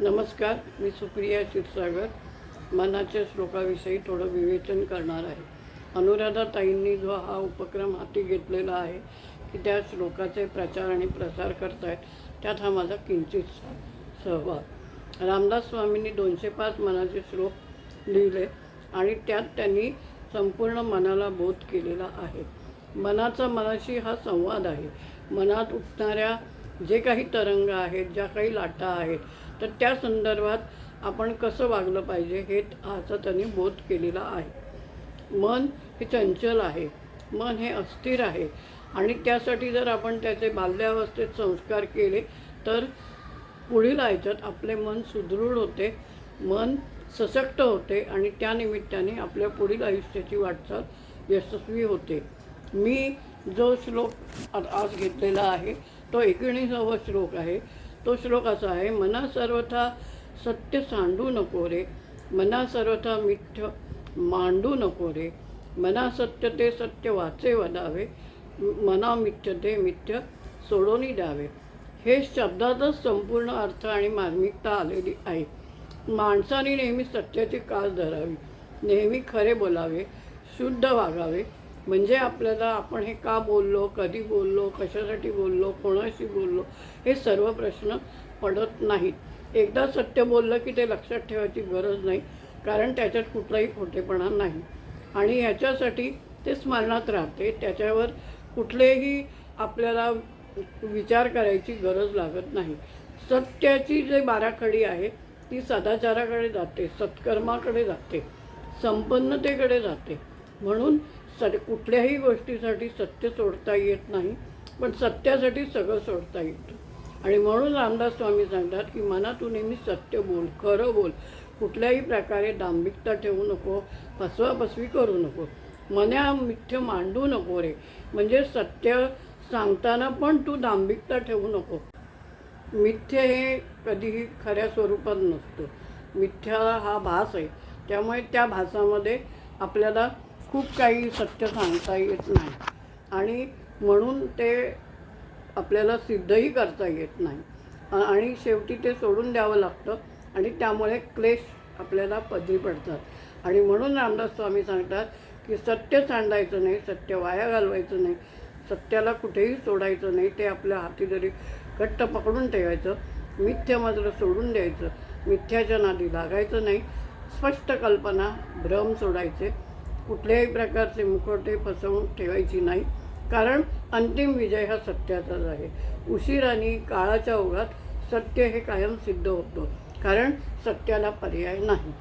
नमस्कार मी सुप्रिया क्षीरसागर. मनाच्या श्लोकाविषयी थोडं विवेचन करणार आहे. अनुराधा ताईंनी जो हा उपक्रम हाती घेतलेला आहे की त्या श्लोकाचे प्रचार आणि प्रसार करतायत त्यात हा माझा किंचित सहभाग. रामदास स्वामींनी दोनशे पाच मनाचे श्लोक लिहिले आणि त्यात त्यांनी संपूर्ण मनाला बोध केलेला आहे. मनाचा मनाशी हा संवाद आहे. मनात उठणाऱ्या जे काही तरंग आहेत ज्या काही लाटा आहेत तर त्या संदर्भात आपण कसं वागलं पाहिजे हे ह्याचा त्यांनी बोध केलेला आहे. मन हे चंचल आहे. मन हे अस्थिर आहे. आणि त्यासाठी जर आपण त्याचे बाल्यावस्थेत संस्कार केले तर पुढील आयुष्यात आपले मन सुदृढ होते मन सशक्त होते आणि त्यानिमित्ताने आपल्या पुढील आयुष्याची वाटचाल यशस्वी होते. मी जो श्लोक आज घेतलेला आहे तो एकोणीसावा श्लोक आहे. तो श्लोक असा आहे मना सर्वथा सत्य सांडू नको रे. मना सर्वथा मिथ्य मांडू नको रे. मना सत्य ते सत्य वाचे वदावे. मना मिथ्य ते मिथ्य सोडोनी द्यावे. हे शब्दातच संपूर्ण अर्थ आणि मार्मिकता आलेली आहे. माणसाने नेहमी सत्याची कास धरावी. नेहमी खरे बोलावे. शुद्ध वागावे. म्हणजे आपल्याला आपण हे का बोललो कधी बोललो कशासाठी बोललो कोणाशी बोललो हे सर्व प्रश्न पडत नाहीत. एकदा सत्य बोललं की ते लक्षात ठेवायची गरज नाही कारण त्याच्यात कुठलाही खोटेपणा नाही. आणि ह्याच्यासाठी ते स्मरणात राहते त्याच्यावर कुठलेही आपल्याला विचार करायची गरज लागत नाही. सत्याची जे बाराखडी आहे ती सदाचाराकडे जाते सत्कर्माकडे जाते संपन्नतेकडे जाते. म्हणून स कुठल्याही गोष्टीसाठी सत्य सोडता येत नाही पण सत्यासाठी सगळं सोडता येतं. आणि म्हणून रामदास स्वामी सांगतात की मनातून नेहमी सत्य बोल खरं बोल. कुठल्याही प्रकारे दांभिकता ठेवू नको फसवाफसवी करू नको. मना मिथ्य मांडू नको रे. म्हणजे सत्य सांगताना पण तू दांभिकता ठेवू नको. मिथ्य हे कधीही खऱ्या स्वरूपात नसतं. मिथ्या हा भास आहे. त्यामुळे त्या भासामध्ये आपल्याला खूप काही सत्य सांगता येत नाही. आणि म्हणून ते आपल्याला सिद्धही करता येत नाही. आणि शेवटी ते सोडून द्यावं लागतं आणि त्यामुळे क्लेश आपल्याला पदरी पडतात. आणि म्हणून रामदास स्वामी सांगतात की सत्य सांडायचं नाही सत्य वाया घालवायचं नाही सत्याला कुठेही सोडायचं नाही ते आपल्या हाती जरी घट्ट पकडून ठेवायचं मिथ्य मात्र सोडून द्यायचं मिथ्याच्या नादी लागायचं नाही स्पष्ट कल्पना भ्रम सोडायचे कुठल्याही प्रकारचे मुखवटे फसवून ठेवायची नाही. कारण अंतिम विजय हा सत्याचाच आहे. उशिराने काळाच्या ओघात सत्य हे कायम सिद्ध होतो. कारण सत्याला पर्याय नाही.